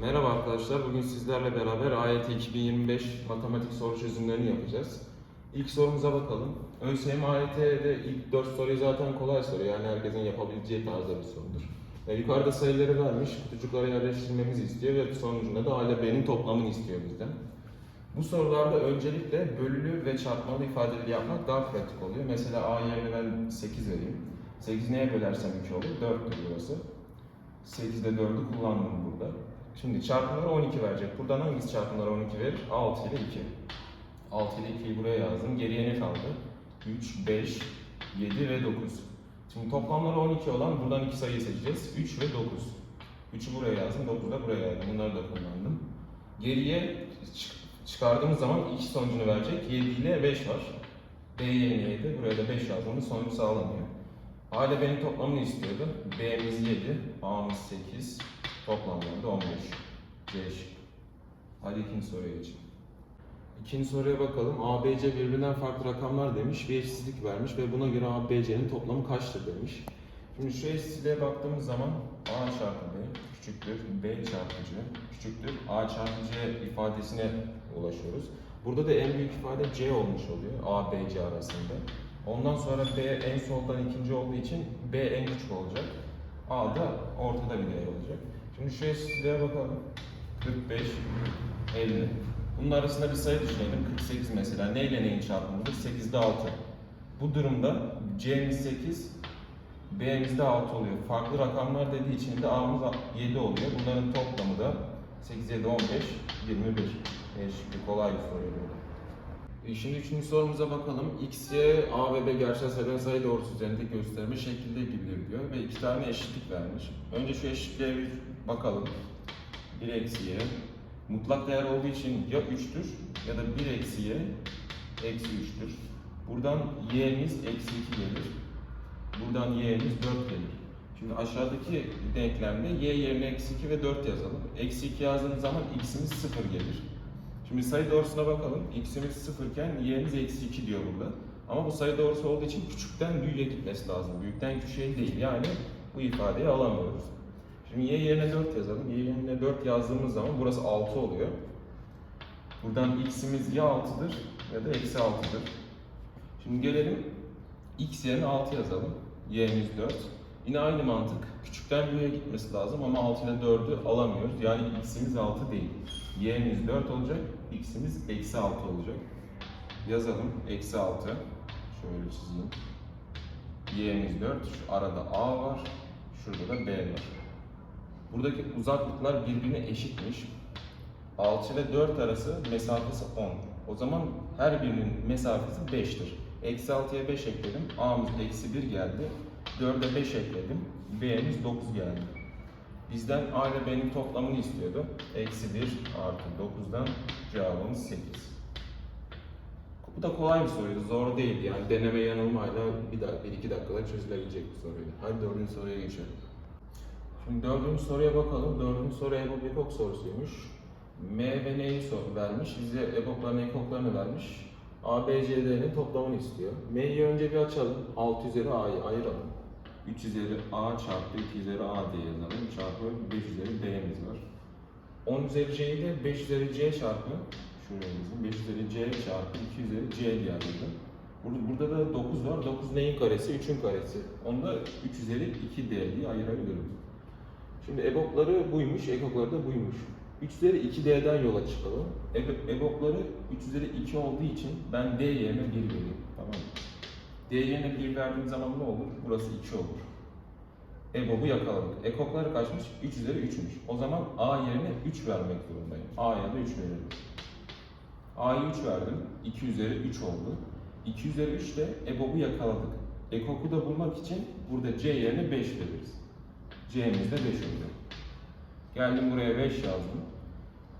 Merhaba arkadaşlar. Bugün sizlerle beraber AYT 2025 matematik soru çözümlerini yapacağız. İlk sorumuza bakalım. ÖSYM AYT'de ilk 4 soruyu zaten kolay soru. Yani herkesin yapabileceği tarzda bir sorudur. E, yukarıda sayıları vermiş, kutucuklara yerleştirmemizi istiyor ve sonucunda da A ile B'nin toplamını istiyor bizden. Bu sorularda öncelikle bölülü ve çarpmalı ifadeleri yapmak daha pratik oluyor. Mesela A yerine ben 8 vereyim. 8 neye bölersem 2 olur? 4'tür burası. 8'de 4'ü kullandım burada. Şimdi çarpımları 12 verecek. Buradan hangisi çarpımları 12 verir? 6 ile 2. 6 ile 2'yi buraya yazdım. Geriye ne kaldı? 3, 5, 7 ve 9. Şimdi toplamları 12 olan buradan iki sayıyı seçeceğiz. 3 ve 9. 3'ü buraya yazdım, 9'u da buraya yazdım. Bunları da kullandım. Geriye çık- çıkardığımız zaman iki sonucunu verecek. 7 ile 5 var. Yerine 7, buraya da 5 yazdığımız sonuç sağlanıyor. A ile B'nin toplamını istiyordu. B'miz 7, A'mız 8, toplamları da 15. C şıkkı. Hadi ikinci soruya geçelim. İkinci soruya bakalım. A, B, C birbirinden farklı rakamlar demiş. Bir eşitsizlik vermiş ve buna göre A, B, C'nin toplamı kaçtır demiş. Şimdi şu eşitsizliğe baktığımız zaman A çarpı B küçüktür B çarpı C küçüktür A çarpı C ifadesine ulaşıyoruz. Burada da en büyük ifade C olmuş oluyor A, B, C arasında. Ondan sonra B en soldan ikinci olduğu için B en küçük olacak. A da ortada bir değer olacak. Şimdi şu eşitsizliğe bakalım. 45, 50. Bunun arasında bir sayı düşünelim. 48 mesela. Ne ile neyin çarpımıdır? 8'de 6. Bu durumda C'miz 8, B'miz de 6 oluyor. Farklı rakamlar dediği için de A'mız 7 oluyor. Bunların toplamı da 8, 7, 15, 21. E şıkkı kolay bir soruydu. E, Şimdi üçüncü sorumuza bakalım. X, Y, A ve B gerçel sayıların sayı doğrusu üzerinde gösterme şekilde gidilir diyor ve iki tane eşitlik vermiş. Önce şu eşitliğe bir bakalım. 1 eksi Y. Mutlak değer olduğu için ya 3'tür ya da 1 eksi Y eksi 3'tür. Buradan Y'miz eksi 2 gelir. Buradan Y'miz 4 gelir. Şimdi aşağıdaki denklemde Y yerine eksi 2 ve 4 yazalım. Eksi 2 yazdığımız zaman X'imiz 0 gelir. Şimdi sayı doğrusuna bakalım. X'imiz 0 iken Y'miz eksi 2 diyor burada. Ama bu sayı doğrusu olduğu için küçükten büyüğe gitmesi lazım. Büyükten küçüğe değil. Yani bu ifadeyi alamıyoruz. Şimdi y yerine 4 yazalım. Y yerine 4 yazdığımız zaman burası 6 oluyor. Buradan x'imiz ya 6'dır ya da eksi 6'dır. Şimdi gelelim x yerine 6 yazalım. y'miz 4. Yine aynı mantık. Küçükten büyüğe gitmesi lazım ama 6 ile 4'ü alamıyoruz. Yani x'imiz 6 değil. Y'miz 4 olacak. x'imiz eksi 6 olacak. Yazalım. Eksi 6. Şöyle çizeyim. y'miz 4. Şu arada a var. Şurada da b var. Buradaki uzaklıklar birbirine eşitmiş. 6 ile 4 arası mesafesi 10. O zaman her birinin mesafesi 5'tir. Eksi 6'ya 5 ekledim. A'mız eksi 1 geldi. 4'e 5 ekledim. B'miz 9 geldi. Bizden A ile B'nin toplamını istiyordu. Eksi 1 artı 9'dan cevabımız 8. Bu da kolay bir soruydu. Zor değildi. Yani deneme yanılmayla bir, dak- bir iki dakikada çözülebilecek bir soruydu. Hadi dördüncü soruya geçelim. Şimdi dördüncü soruya bakalım. Dördüncü soru EBOB ekok sorusuymuş. M ve N'yi sor vermiş. Bize EBOB'ların ekoklarını vermiş. A, B, C, D'nin toplamını istiyor. M'yi önce bir açalım. 6 üzeri A'yı ayıralım. 3 üzeri A çarpı 2 üzeri A diye yazalım. Çarpı 5 üzeri B'miz var. 10 üzeri C'yi de 5 üzeri C çarpı şuraya yazayım. 5 üzeri C çarpı 2 üzeri C diye yazdım. Burada, burada da 9 var. 9 neyin karesi? 3'ün karesi. Onu da 3 üzeri 2D diye ayırabilirim. Şimdi EBOB'ları buymuş, ekokları da buymuş. 3 üzeri 2D'den yola çıkalım. EBOB'ları 3 üzeri 2 olduğu için ben D yerine 1 vereyim. Tamam mı? D yerine 1 verdiğim zaman ne olur? Burası 2 olur. EBOB'u yakaladık. Ekokları kaçmış? 3 üzeri 3'müş. O zaman A yerine 3 vermek zorundayım. A'ya da 3 verelim. A'yı 3 verdim. 2 üzeri 3 oldu. 2 üzeri 3 de EBOB'u yakaladık. Ekoku da bulmak için burada C yerine 5 veririz. C'miz de 5 oluyor. Geldim buraya 5 yazdım.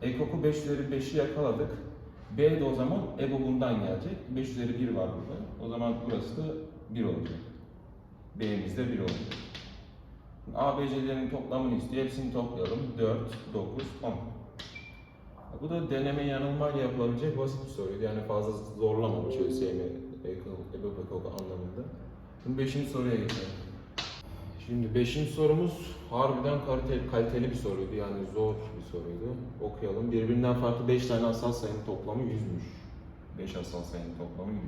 Ekoku 5 üzeri 5'i yakaladık. B de o zaman EBOB'undan gelecek. 5 üzeri 1 var burada. O zaman burası da 1 olacak. B'miz de 1 olacak. A, B, C'lerin toplamını istiyor. Hepsini toplayalım. 4, 9, 10. Bu da deneme yanılmayla yapılabilecek basit bir soruydu. Yani fazla zorlamamış ÖSYM ekok anlamında. Şimdi 5. soruya geçelim. Şimdi beşinci sorumuz harbiden kaliteli, kaliteli bir soruydu. Yani zor bir soruydu. Okuyalım. Birbirinden farklı 5 tane asal sayının toplamı 100'müş. 5 asal sayının toplamı 100.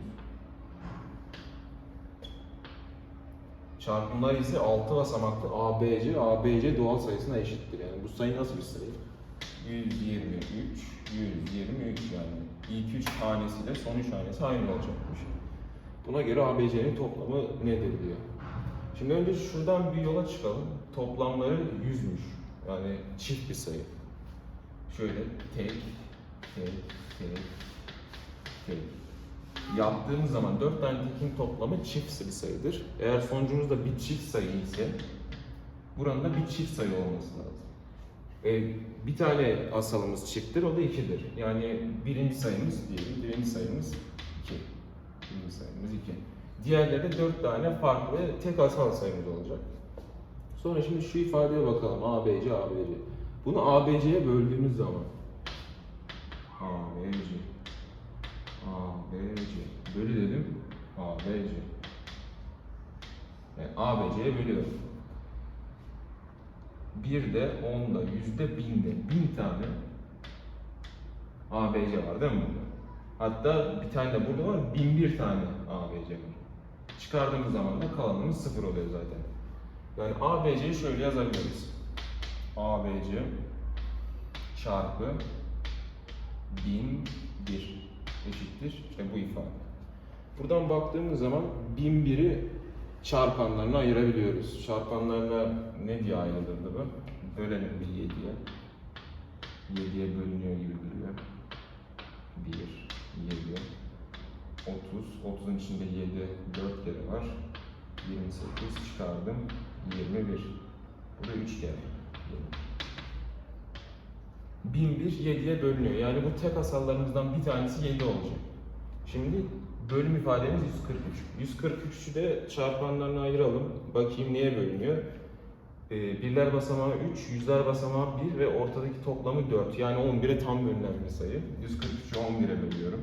Çarpımlar ise 6 basamaklı ABC, ABC doğal sayısına eşittir. Yani bu sayı nasıl bir sayı? 123, 123 yani. İlk 3 tanesiyle son 3 tanesi aynı olacakmış. Buna göre ABC'nin toplamı nedir diyor. Şimdi önce şuradan bir yola çıkalım. Toplamları 100'müş. Yani çift bir sayı. Şöyle tek, tek, tek, tek. Yaptığımız zaman 4 tane tekin toplamı çift bir sayıdır. Eğer sonucumuzda bir çift sayı ise buranın da bir çift sayı olması lazım. E, bir tane asalımız çifttir, o da 2'dir. Yani birinci sayımız diyelim, birinci sayımız 2. Birinci sayımız 2. Diğerleri de 4 tane farklı tek asal sayımız olacak. Sonra şimdi şu ifadeye bakalım. ABC, ABC. Bunu ABC'ye böldüğümüz zaman ABC ABC bölü dedim ABC yani ABC'ye bölüyorum. Bir de onda, yüzde binde, bin tane ABC var değil mi burada? Hatta bir tane de burada var, bin bir tane ABC var. Çıkardığımız zaman da kalanımız sıfır oluyor zaten. Yani ABC'yi şöyle yazabiliriz. ABC çarpı 1001 eşittir işte bu ifade. Buradan baktığımız zaman 1001'i çarpanlarına ayırabiliyoruz. Çarpanlarına ne diye ayrılırdı bu? Bölelim bir 7'ye. 7'ye bölünüyor gibi duruyor. 1, 7, 30. 30'un içinde 7, 4 kere var. 28 çıkardım. 21. Bu da 3 kere. 1001 7'ye bölünüyor. Yani bu tek asallarımızdan bir tanesi 7 olacak. Şimdi bölüm ifademiz 143. 143'ü de çarpanlarına ayıralım. Bakayım neye bölünüyor. Ee, birler basamağı 3, yüzler basamağı 1 ve ortadaki toplamı 4. Yani 11'e tam bölünen bir sayı. 143'ü 11'e bölüyorum.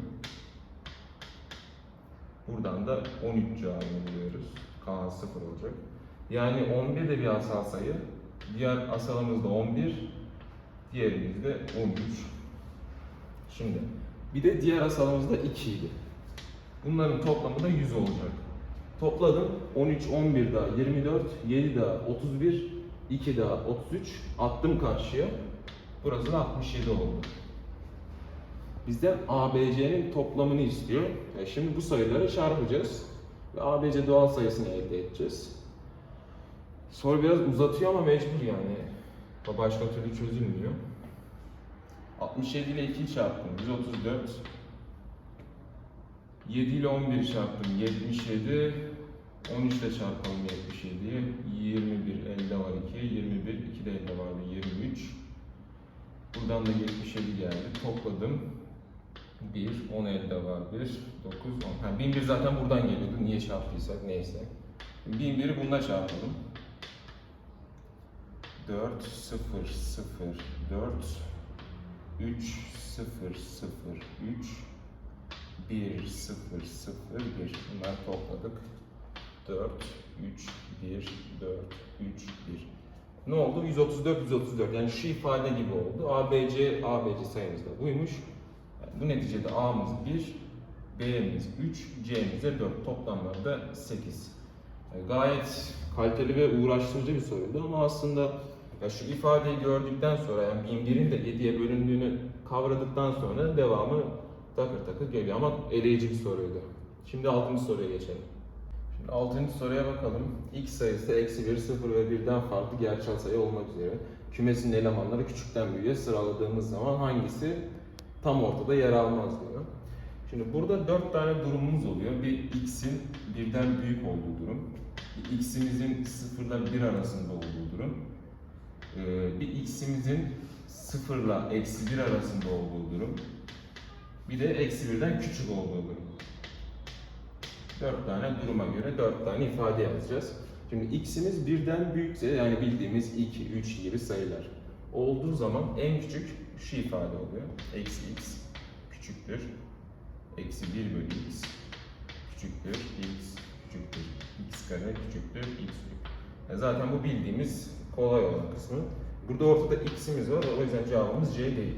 Buradan da 13 cevabını buluyoruz. K 0 olacak. Yani 11 de bir asal sayı. Diğer asalımız da 11. Diğerimiz de 13. Şimdi bir de diğer asalımız da 2 idi. Bunların toplamı da 100 olacak. Topladım. 13, 11 daha 24, 7 daha 31, 2 daha 33. Attım karşıya. Burası da 67 oldu. Bizden ABC'nin toplamını istiyor. E şimdi bu sayıları çarpacağız. Ve ABC doğal sayısını elde edeceğiz. Soru biraz uzatıyor ama mecbur yani. Başka türlü çözülmüyor. 67 ile 2 çarptım. 134. 7 ile 11 çarptım. 77. 13 ile çarpalım 77'yi. 21 elde var 2. 21 2 de elde vardı 23. Buradan da 77 geldi. Topladım. 1, 10 elde var 1, 9, 10. Ha, 1001 zaten buradan geliyordu. Niye çarptıysak neyse. 1001'i bununla çarpalım. 4, 0, 0, 4, 3, 0, 0, 3, 1, 0, 0, 1. Bunları topladık. 4, 3, 1, 4, 3, 1. Ne oldu? 134, 134. Yani şu ifade gibi oldu. ABC, ABC sayımız da buymuş. Bu neticede A'mız 1, B'miz 3, C'miz de 4. Toplamları da 8. Yani gayet kaliteli ve uğraştırıcı bir soruydu ama aslında ya şu ifadeyi gördükten sonra yani 1001'in de 7'ye bölündüğünü kavradıktan sonra devamı takır takır geliyor ama eleyici bir soruydu. Şimdi 6. soruya geçelim. Şimdi 6. soruya bakalım. X sayısı eksi 1, 0 ve 1'den farklı gerçel sayı olmak üzere kümesin elemanları küçükten büyüğe sıraladığımız zaman hangisi tam ortada yer almaz diyor. Şimdi burada 4 tane durumumuz oluyor. Bir x'in birden büyük olduğu durum, bir x'imizin 0 ile 1 arasında olduğu durum, ee, bir x'imizin 0 ile eksi 1 arasında olduğu durum, bir de eksi 1'den küçük olduğu durum. 4 tane duruma göre 4 tane ifade yazacağız. Şimdi x'imiz birden büyükse yani bildiğimiz 2, 3 gibi sayılar olduğu zaman en küçük şu ifade oluyor. Eksi x küçüktür. Eksi 1 bölü x küçüktür. x küçüktür. x kare küçüktür. x büyük. E, Zaten bu bildiğimiz kolay olan kısmı. Burada ortada x'imiz var. O yüzden cevabımız C değil.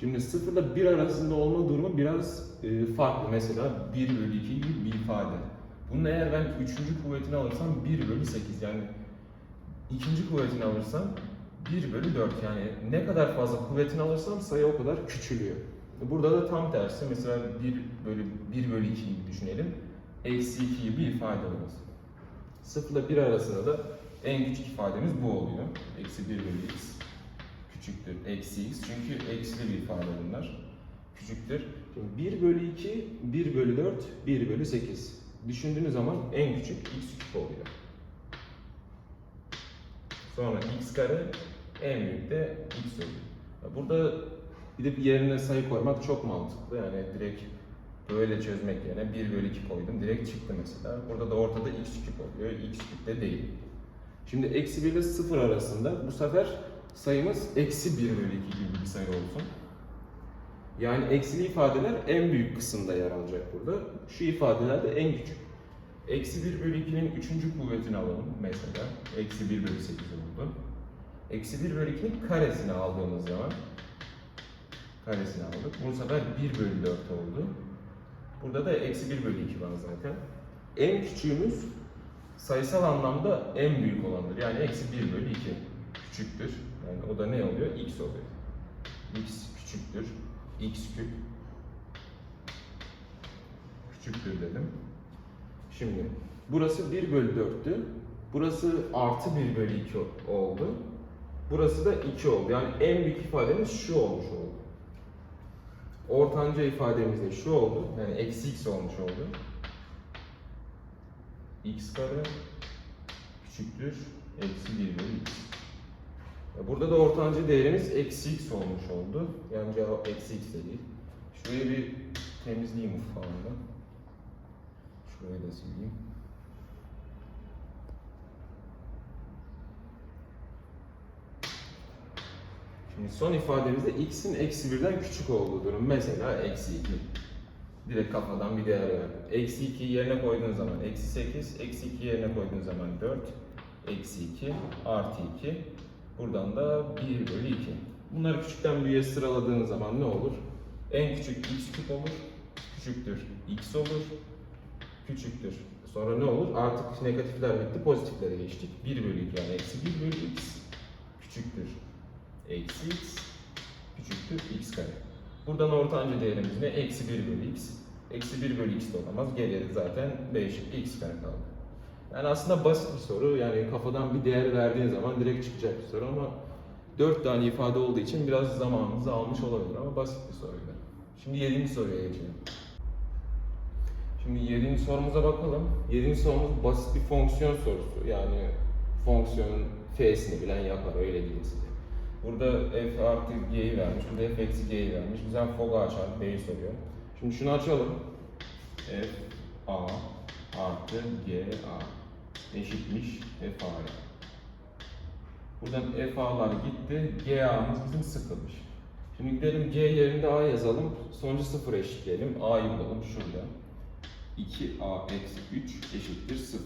Şimdi 0 ile 1 arasında olma durumu biraz e, farklı. Mesela 1 bölü 2 gibi bir ifade. Bunun eğer ben 3. kuvvetini alırsam 1 bölü 8 yani ikinci kuvvetini alırsam 1 bölü 4 yani ne kadar fazla kuvvetini alırsam sayı o kadar küçülüyor. Burada da tam tersi mesela 1 bölü 1 bölü 2 gibi düşünelim. Eksi 2 gibi bir ifade olması. 0 ile 1 arasında da en küçük ifademiz bu oluyor. Eksi 1 bölü x küçüktür eksi x çünkü eksili bir ifade bunlar. Küçüktür. Şimdi 1 bölü 2, 1 bölü 4, 1 bölü 8. Düşündüğünüz zaman en küçük x küp oluyor. Sonra x kare en büyük de x oluyor. Burada bir yerine sayı koymak çok mantıklı. Yani direkt böyle çözmek yerine 1 bölü 2 koydum. Direkt çıktı mesela. Burada da ortada x küp oluyor. x küp de değil. Şimdi eksi 1 ile 0 arasında bu sefer sayımız eksi 1 bölü 2 gibi bir sayı olsun. Yani eksili ifadeler en büyük kısımda yer alacak burada. Şu ifadeler de en küçük. Eksi 1 bölü 2'nin 3. kuvvetini alalım mesela. Eksi 1 bölü 8 oldu. Eksi 1 bölü 2'nin karesini aldığımız zaman karesini aldık. Bu sefer 1 bölü 4 oldu. Burada da eksi 1 bölü 2 var zaten. En küçüğümüz sayısal anlamda en büyük olandır. Yani eksi 1 bölü 2 küçüktür. Yani o da ne oluyor? x oluyor. x küçüktür. x küp küçüktür dedim. Şimdi burası 1 bölü 4'tü. Burası artı 1 bölü 2 oldu. Burası da 2 oldu. Yani en büyük ifademiz şu olmuş oldu. Ortanca ifademiz de şu oldu. Yani eksi x olmuş oldu. x kare küçüktür. Eksi 1 bölü x. Burada da ortanca değerimiz eksi x olmuş oldu. Yani cevap eksi x de değil. Şurayı bir temizleyeyim ufağında. Şurayı da sileyim. Şimdi son ifademizde x'in eksi birden küçük olduğu durum. Mesela eksi 2. Direkt kafadan bir değer verdim. Eksi 2 yerine koyduğun zaman eksi 8, eksi 2 yerine koyduğun zaman 4, eksi 2, artı 2. Buradan da 1 bölü 2. Bunları küçükten büyüğe sıraladığın zaman ne olur? En küçük x küp olur, küçüktür x olur, küçüktür. Sonra ne olur? Artık negatifler bitti, pozitiflere geçtik. 1 bölü 2 yani eksi 1 bölü x küçüktür. Eksi x küçüktür x kare. Buradan ortanca değerimiz ne? Eksi 1 bölü x. Eksi 1 bölü x de olamaz. Geriye de zaten b eşittir x kare kaldı. Yani aslında basit bir soru. Yani kafadan bir değer verdiğin zaman direkt çıkacak bir soru ama 4 tane ifade olduğu için biraz zamanınızı almış olabilir ama basit bir soruydu. Şimdi 7. soruya geçelim. Şimdi 7. sorumuza bakalım. 7. sorumuz basit bir fonksiyon sorusu. Yani fonksiyonun f'sini bilen yapar öyle diyeyim size. Burada f artı g'yi vermiş, burada f eksi g'yi vermiş. Bizden fog a çarpı b'yi soruyor. Şimdi şunu açalım. f a artı g a eşitmiş f a'ya. Buradan f a'lar gitti, g a'mız bizim sıfırmış. Şimdi gidelim g yerinde a yazalım, sonucu sıfır eşitleyelim. a'yı bulalım şurada. 2a eksi 3 eşittir 0.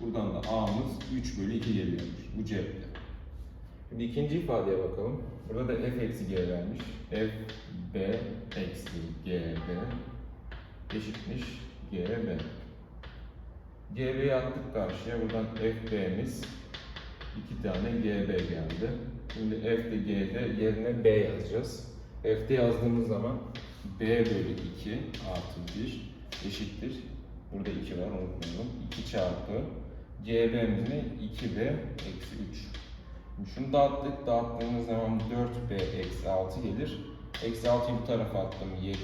Buradan da a'mız 3 bölü 2 geliyormuş. Bu cepte. Şimdi ikinci ifadeye bakalım. Burada da f eksi g vermiş. f b eksi g b eşitmiş g b. GB'yi attık karşıya. Buradan FB'miz iki tane GB geldi. Şimdi F'de G'de yerine B yazacağız. F'de yazdığımız zaman B bölü 2 artı 1 eşittir. Burada 2 var unutmayalım. 2 çarpı GB'miz ne? 2B eksi 3. Şimdi şunu dağıttık. Dağıttığımız zaman 4B eksi 6 gelir. Eksi 6'yı bu tarafa attım 7.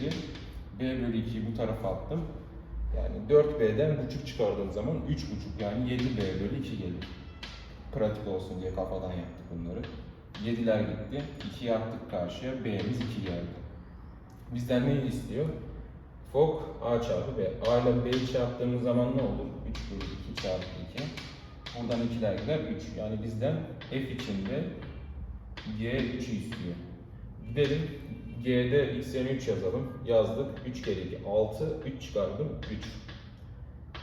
B bölü 2'yi bu tarafa attım. Yani 4B'den buçuk çıkardığım zaman 3,5 yani 7B bölü 2 gelir. Pratik olsun diye kafadan yaptık bunları. 7'ler gitti. 2'yi attık karşıya. B'miz 2 geldi. Bizden ne istiyor? Fok A çarpı B. A ile B'yi çarptığımız zaman ne olur? 3 bölü 2 çarpı 2. Buradan 2'ler gider 3. Yani bizden F içinde G 3'ü istiyor. Gidelim G'de x yerine 3 yazalım. Yazdık. 3 kere 2 6. 3 çıkardım 3.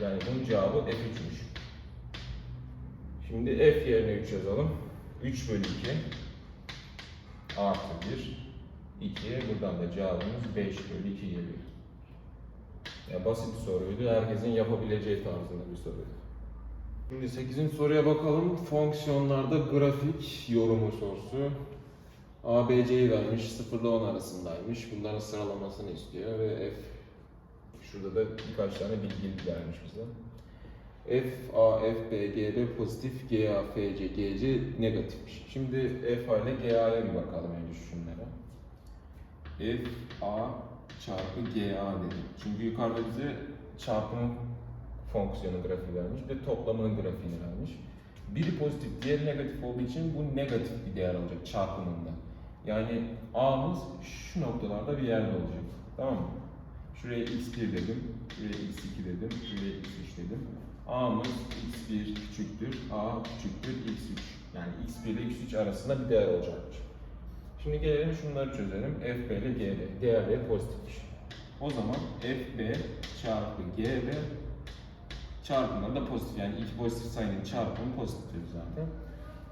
Yani bunun cevabı F3'müş. Şimdi f yerine 3 yazalım. 3 bölü 2 artı 1 2 buradan da cevabımız 5 bölü 2 geliyor. Ya basit bir soruydu. Herkesin yapabileceği tarzında bir soruydu. Şimdi 8. soruya bakalım. Fonksiyonlarda grafik yorumu sorusu. ABC'yi vermiş. 0 ile 10 arasındaymış. Bunların sıralamasını istiyor ve F şurada da birkaç tane bilgi vermiş bize. F, A, F, B, G, B pozitif, G, A, F, C, G, C negatifmiş. Şimdi F, A ile G, A'ya bir bakalım önce şunlara. F, A çarpı G, A dedim. Çünkü yukarıda bize çarpım fonksiyonu grafiği vermiş ve toplamının grafiğini vermiş. Biri pozitif, diğeri negatif olduğu için bu negatif bir değer olacak çarpımında. Yani A'mız şu noktalarda bir yerde olacak. Tamam mı? Şuraya x1 dedim, şuraya x2 dedim, şuraya x3 dedim. A'mız x1 küçüktür, A küçüktür, x3. Yani x1 ile x3 arasında bir değer olacakmış. Şimdi gelelim şunları çözelim. fb ile gb. Değerleri pozitifmiş. O zaman fb çarpı gb çarpımları da pozitif. Yani iki pozitif sayının çarpımı pozitiftir zaten.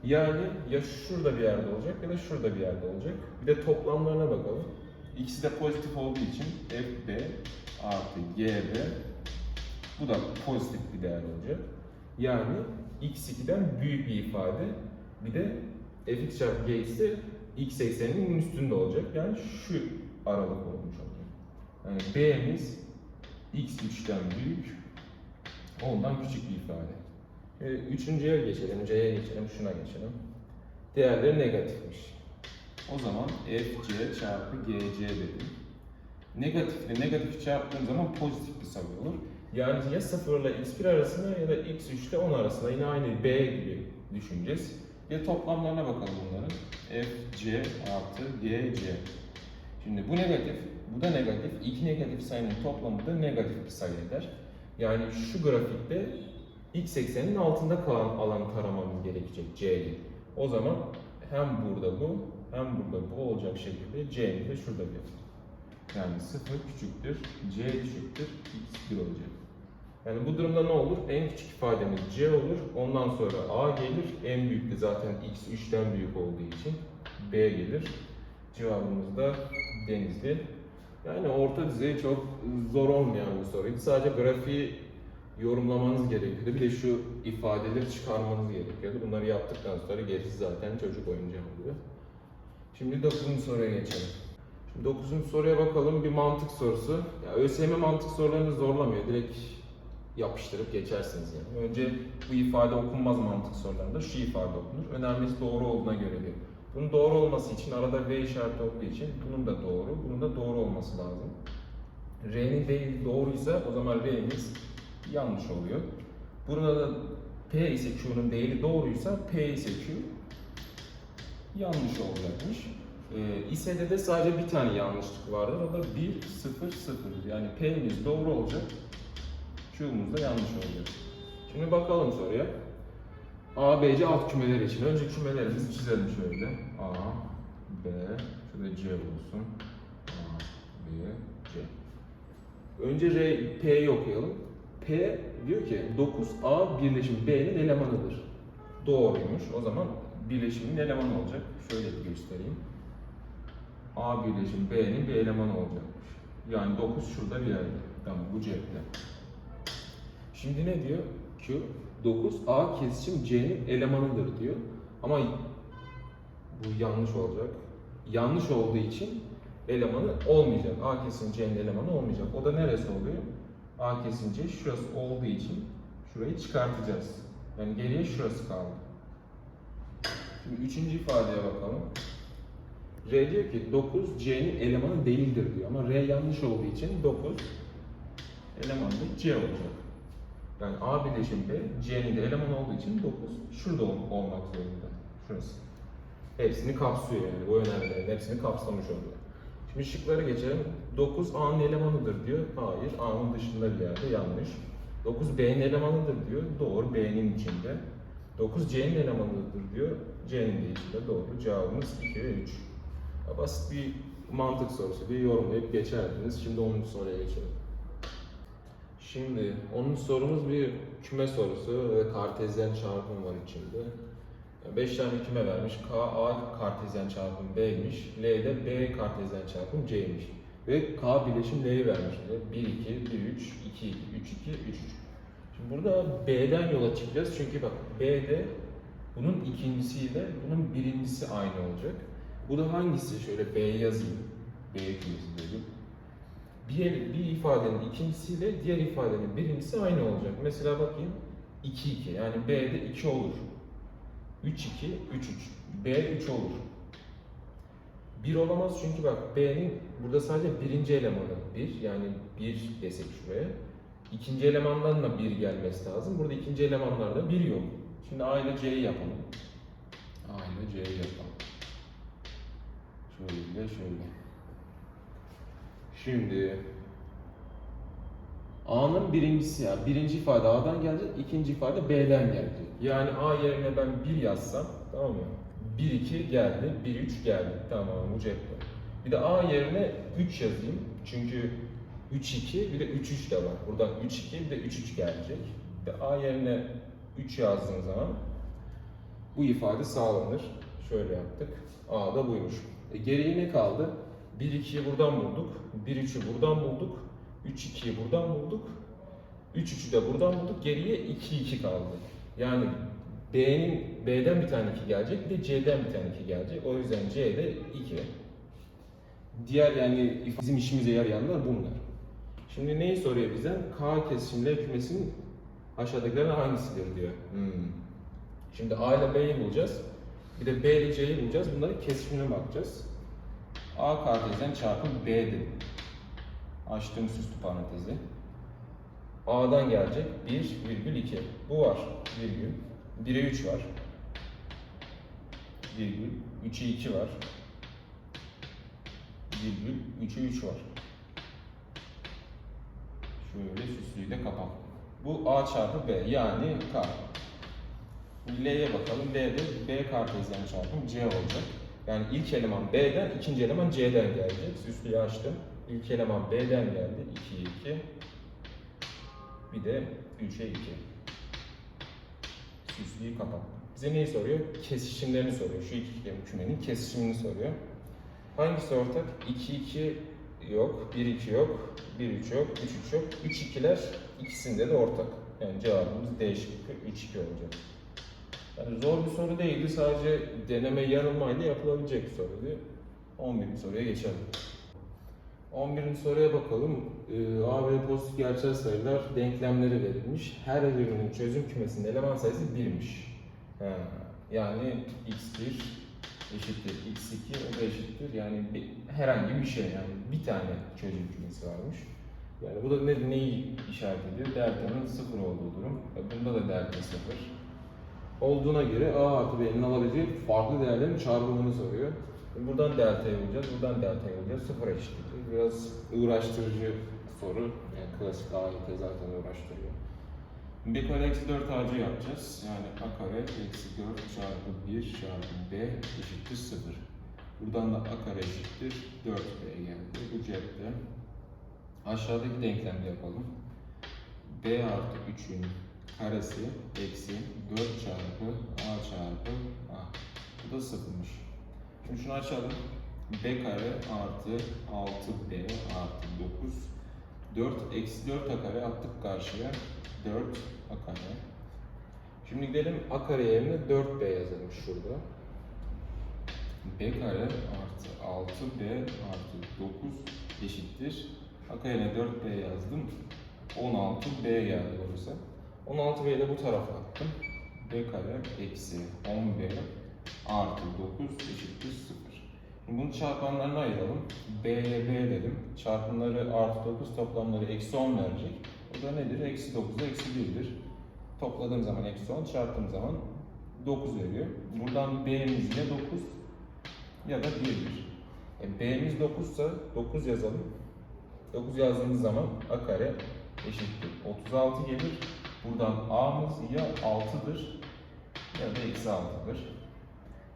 Yani ya şurada bir yerde olacak ya da şurada bir yerde olacak. Bir de toplamlarına bakalım. İkisi de pozitif olduğu için fb artı gb bu da pozitif bir değer olacak. Yani x2'den büyük bir ifade. Bir de fx çarpı g ise x ekseninin üstünde olacak. Yani şu aralık olmuş olacak. Yani b'miz x3'ten büyük, ondan küçük bir ifade. E, Üçüncüye geçelim, c'ye geçelim, şuna geçelim. Değerleri negatifmiş. O zaman fc çarpı gc dedim. Negatifle negatif çarptığım zaman pozitif bir sayı olur. Yani ya 0 ile x1 arasında ya da x3 ile 10 arasında yine aynı b gibi düşüneceğiz. Bir toplamlarına bakalım bunların. fc artı gc. Şimdi bu negatif, bu da negatif. İki negatif sayının toplamı da negatif bir sayı eder. Yani şu grafikte x ekseninin altında kalan alanı taramamız gerekecek c'yi. O zaman hem burada bu hem burada bu olacak şekilde c'nin de şurada bir. Yani 0 küçüktür, c küçüktür, x1 olacak. Yani bu durumda ne olur? En küçük ifademiz c olur. Ondan sonra a gelir. En büyük de zaten x 3'ten büyük olduğu için b gelir. Cevabımız da denizli. Yani orta düzey çok zor olmayan bir soruydu. Sadece grafiği yorumlamanız gerekiyordu. Bir de şu ifadeleri çıkarmanız gerekiyordu. Bunları yaptıktan sonra gerisi zaten çocuk oyuncağı oluyor. Şimdi 9. soruya geçelim. Şimdi 9. soruya bakalım. Bir mantık sorusu. Ya ÖSYM mantık sorularını zorlamıyor. Direkt yapıştırıp geçersiniz yani. Önce bu ifade okunmaz mantık sorularında şu ifade okunur. Önermesi doğru olduğuna göre diyor. Bunun doğru olması için arada V işareti olduğu için bunun da doğru, bunun da doğru olması lazım. R'nin değil doğruysa o zaman R'miz yanlış oluyor. Burada da P ise Q'nun değeri doğruysa P ise Q yanlış olacakmış. Ee, İSE'de de sadece bir tane yanlışlık vardır. O da 1, 0, 0. Yani P'miz doğru olacak. Q'muz da yanlış olacak. Şimdi bakalım soruya. A, B, C alt kümeler için. Önce kümelerimizi çizelim şöyle. A, B, şurada C olsun. A, B, C. Önce R, P'yi okuyalım. P diyor ki 9A birleşim B'nin elemanıdır. Doğruymuş. O zaman birleşimin elemanı olacak. Şöyle bir göstereyim. A birleşim B'nin bir elemanı olacakmış. Yani 9 şurada bir yerde. Tamam bu cepte. Şimdi ne diyor? Q 9 A kesişim C'nin elemanıdır diyor. Ama bu yanlış olacak. Yanlış olduğu için elemanı olmayacak. A kesim C'nin elemanı olmayacak. O da neresi oluyor? A kesim C şurası olduğu için şurayı çıkartacağız. Yani geriye şurası kaldı. Şimdi üçüncü ifadeye bakalım. R diyor ki 9 C'nin elemanı değildir diyor. Ama R yanlış olduğu için 9 elemanı C olacak. Yani A birleşim C'nin de elemanı olduğu için 9. Şurada ol- olmak zorunda. Şurası. Hepsini kapsıyor yani. Bu önemlilerin hepsini kapsamış oluyor. Şimdi şıkları geçelim. 9 A'nın elemanıdır diyor. Hayır. A'nın dışında bir yerde yanlış. 9 B'nin elemanıdır diyor. Doğru. B'nin içinde. 9 C'nin elemanıdır diyor. C'nin de içinde. Doğru. Cevabımız 2 ve 3. Ya Basit bir mantık sorusu. Bir yorumlayıp geçerdiniz. Şimdi 10. soruya geçelim. Şimdi onun sorumuz bir küme sorusu ve kartezyen çarpım var içinde. 5 tane küme vermiş. K, A kartezyen çarpım B'ymiş. L'de B kartezyen çarpım C'ymiş. Ve K bileşim L'yi vermiş. 1, 2, 1, 3, 2, 2, 3, 2, 3, 3. Şimdi burada B'den yola çıkacağız. Çünkü bak B'de bunun ikincisiyle bunun birincisi aynı olacak. Bu da hangisi? Şöyle B yazayım. B kümesi dedim. Bir, bir ifadenin ikincisiyle diğer ifadenin birincisi aynı olacak. Mesela bakayım 2 2 yani B'de 2 olur. 3 2 3 3. B 3 olur. 1 olamaz çünkü bak B'nin burada sadece birinci elemanı 1 yani 1 desek şuraya. İkinci elemandan da 1 gelmesi lazım. Burada ikinci elemanlarda 1 yok. Şimdi A ile C'yi yapalım. A ile C'yi yapalım. Şöyle şöyle. Şimdi A'nın birincisi ya. Birinci ifade A'dan gelecek, ikinci ifade B'den gelecek. Yani A yerine ben 1 yazsam, tamam mı? 1 2 geldi, 1 3 geldi. Tamam bu cepte. Bir de A yerine 3 yazayım. Çünkü 3 2 bir de 3 3 de var. Buradan 3 2 bir de 3 3 gelecek. Bir de A yerine 3 yazdığım zaman bu ifade sağlanır. Şöyle yaptık. A da buymuş. E geriye ne kaldı? 1 2'yi buradan bulduk. 1 3'ü buradan bulduk. 3 2'yi buradan bulduk. 3 3'ü de buradan bulduk. Geriye 2 2 kaldı. Yani B'nin B'den bir tane 2 gelecek, bir de C'den bir tane 2 gelecek. O yüzden C'de 2. Diğer yani bizim işimize yarayanlar bunlar. Şimdi neyi soruyor bize? K kesişimle kümesinin aşağıdakilerden hangisidir diyor. Hmm. Şimdi A ile B'yi bulacağız. Bir de B ile C'yi bulacağız. Bunların kesişimine bakacağız. A kartezyen çarpı B dedim. Açtığım süslü parantezi. A'dan gelecek 1,2. Bu var. Virgül. 1'e 3 var. Virgül. 3'e 2 var. Virgül. 3'e 3 var. Şöyle süslüyü de kapattım. Bu A çarpı B yani K. L'ye bakalım. L'de B kartezyen çarpım C olacak. Yani ilk eleman B'den, ikinci eleman C'den gelecek. Süslüyü açtım. İlk eleman B'den geldi. 2'ye 2. Bir de 3'e 2. Süslüyü kapattım. Bize neyi soruyor? Kesişimlerini soruyor. Şu iki kümenin kesişimini soruyor. Hangisi ortak? 2 2 yok, 1 2 yok, 1 3 yok, 3 3 yok. 3 2'ler ikisinde de ortak. Yani cevabımız D şıkkı 3 2 olacak. Yani zor bir soru değildi. Sadece deneme yanılmayla yapılabilecek bir soruydu. 11. soruya geçelim. 11. soruya bakalım. Ee, A ve pozitif gerçel sayılar denklemleri verilmiş. Her birinin çözüm kümesinin eleman sayısı 1'miş. Ha, yani x1 eşittir x2 o da eşittir. Yani bir, herhangi bir şey yani bir tane çözüm kümesi varmış. Yani bu da ne, neyi işaret ediyor? Delta'nın sıfır olduğu durum. E, Bunda da delta sıfır olduğuna göre A artı B'nin alabileceği farklı değerlerin çarpımını soruyor. Buradan delta'yı bulacağız, buradan delta'yı bulacağız. Sıfır eşittir. Biraz uğraştırıcı soru. Yani klasik AYT zaten uğraştırıyor. B kare eksi 4 AC yapacağız. Yani A kare eksi 4 çarpı 1 çarpı B eşittir 0. Buradan da A kare eşittir 4B geldi. Bu cepte. Aşağıdaki denklemde yapalım. B artı 3'ün karesi eksi 4 çarpı a çarpı a. Bu da sıfırmış. Şimdi şunu açalım. b kare artı 6b artı 9. 4 eksi 4 a kare attık karşıya. 4 a kare. Şimdi gidelim a kare yerine 4b yazalım şurada. b kare artı 6b artı 9 eşittir. a kare yerine 4b yazdım. 16b geldi burası. 16b'yi de bu tarafa attım. b kare eksi 10b artı 9 eşittir 0. Şimdi bunu çarpanlarına ayıralım. b'ye b dedim. Çarpımları artı 9 toplamları eksi 10 verecek. O da nedir? Eksi 9 eksi 1'dir. Topladığım zaman eksi 10, çarptığım zaman 9 veriyor. Buradan b'miz ya 9 ya da 1'dir. E, b'miz 9 ise 9 yazalım. 9 yazdığımız zaman a kare eşittir. 36 gelir. Buradan a'mız ya 6'dır ya da eksi 6'dır.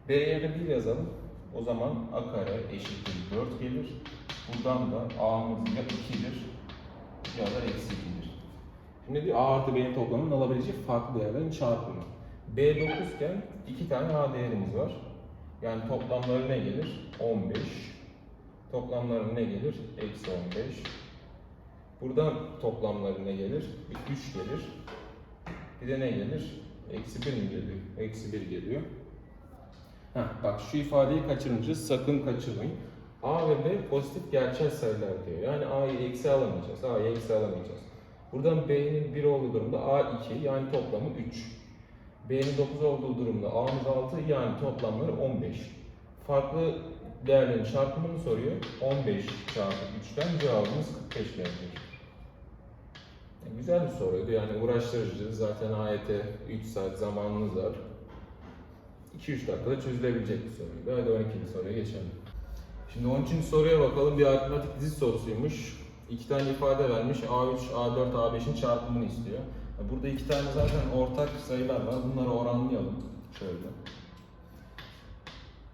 B'ye de 1 yazalım. O zaman a kare eşittir 4 gelir. Buradan da a'mız ya 2'dir ya da eksi 2'dir. Ne diyor? A artı B'nin toplamının alabileceği farklı değerlerin çarpımı. B 9 iken iki tane A değerimiz var. Yani toplamları ne gelir? 15. Toplamları ne gelir? Eksi 15. Buradan toplamları ne gelir? 3 gelir. Bir de ne gelir? Eksi 1 mi geliyor? Eksi 1 geliyor. Heh, bak şu ifadeyi kaçırmışız. Sakın kaçırmayın. A ve B pozitif gerçel sayılar diyor. Yani A'yı eksi alamayacağız. A'yı eksi alamayacağız. Buradan B'nin 1 olduğu durumda A 2 yani toplamı 3. B'nin 9 olduğu durumda A'mız 6 yani toplamları 15. Farklı değerlerin çarpımını soruyor. 15 çarpı 3'ten cevabımız 45 gelecek. Güzel bir soruydu yani uğraştırıcı. Zaten AYT 3 saat zamanınız var. 2-3 dakikada çözülebilecek bir soruydu. Hadi 12. soruya geçelim. Şimdi 13. soruya bakalım. Bir aritmetik dizi sorusuymuş. İki tane ifade vermiş. A3, A4, A5'in çarpımını istiyor. Burada iki tane zaten ortak sayılar var. Bunları oranlayalım. Şöyle.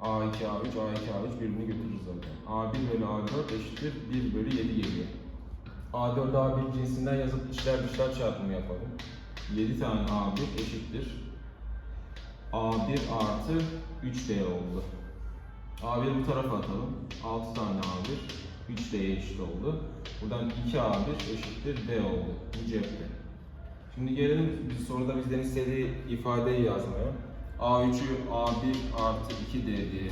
A2, A3, A2, A3 birbirini götürür zaten. A1 bölü A4 eşittir 1 bölü 7 geliyor. A4 A1 cinsinden yazıp içler dışlar çarpımı yapalım. 7 tane A1 eşittir. A1 artı 3D oldu. A1 bu tarafa atalım. 6 tane A1 3D'ye eşit oldu. Buradan 2A1 eşittir D oldu. Bu cepte. Şimdi gelelim bir soruda bizden istediği ifadeyi yazmaya. A3'ü A1 artı 2D diye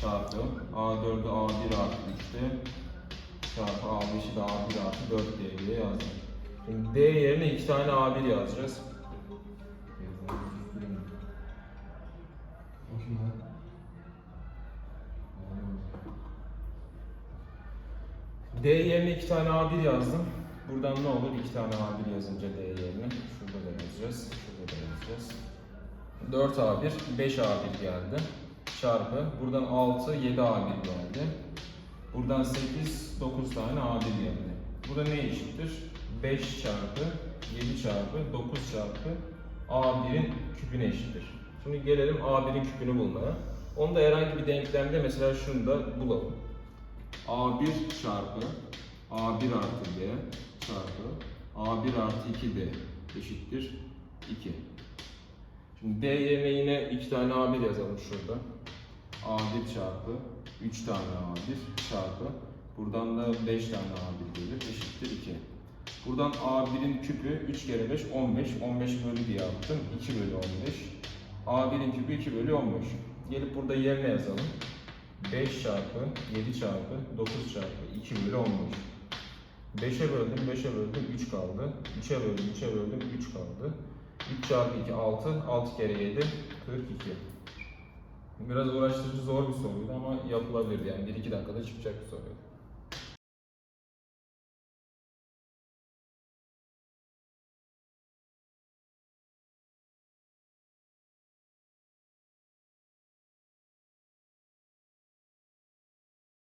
çarpı A4'ü A1 artı 3D çarpı A5'i de A1 artı 4D diye yazdım. D yerine 2 tane A1 yazacağız. D yerine 2 tane A1 yazdım. Buradan ne olur? 2 tane A1 yazınca D yerine. Şurada da yazacağız. Şurada da yazacağız. 4 A1, 5 A1 geldi. Çarpı. Buradan 6, 7 A1 geldi. Buradan 8, 9 tane A1 geldi. Burada ne eşittir? 5 çarpı 7 çarpı 9 çarpı A1'in küpüne eşittir. Şimdi gelelim A1'in küpünü bulmaya. Onu da herhangi bir denklemde mesela şunu da bulalım. A1 çarpı A1 artı D çarpı A1 artı 2D eşittir 2. Şimdi D yerine yine 2 tane A1 yazalım şurada. A1 çarpı 3 tane A1 çarpı buradan da 5 tane A1 gelir eşittir 2. Buradan A1'in küpü 3 kere 5 15. 15 bölü diye yaptım. 2 bölü 15. A1'in küpü 2 bölü 15. Gelip burada yerine yazalım. 5 çarpı 7 çarpı 9 çarpı 2 bölü 15. 5'e böldüm, 5'e böldüm, 3 kaldı. 3'e böldüm, 3'e böldüm, 3 kaldı. 3 çarpı 2, 6. 6 kere 7, 42. Biraz uğraştırıcı zor bir soruydu ama yapılabilirdi yani 1-2 dakikada çıkacak bir soruydu.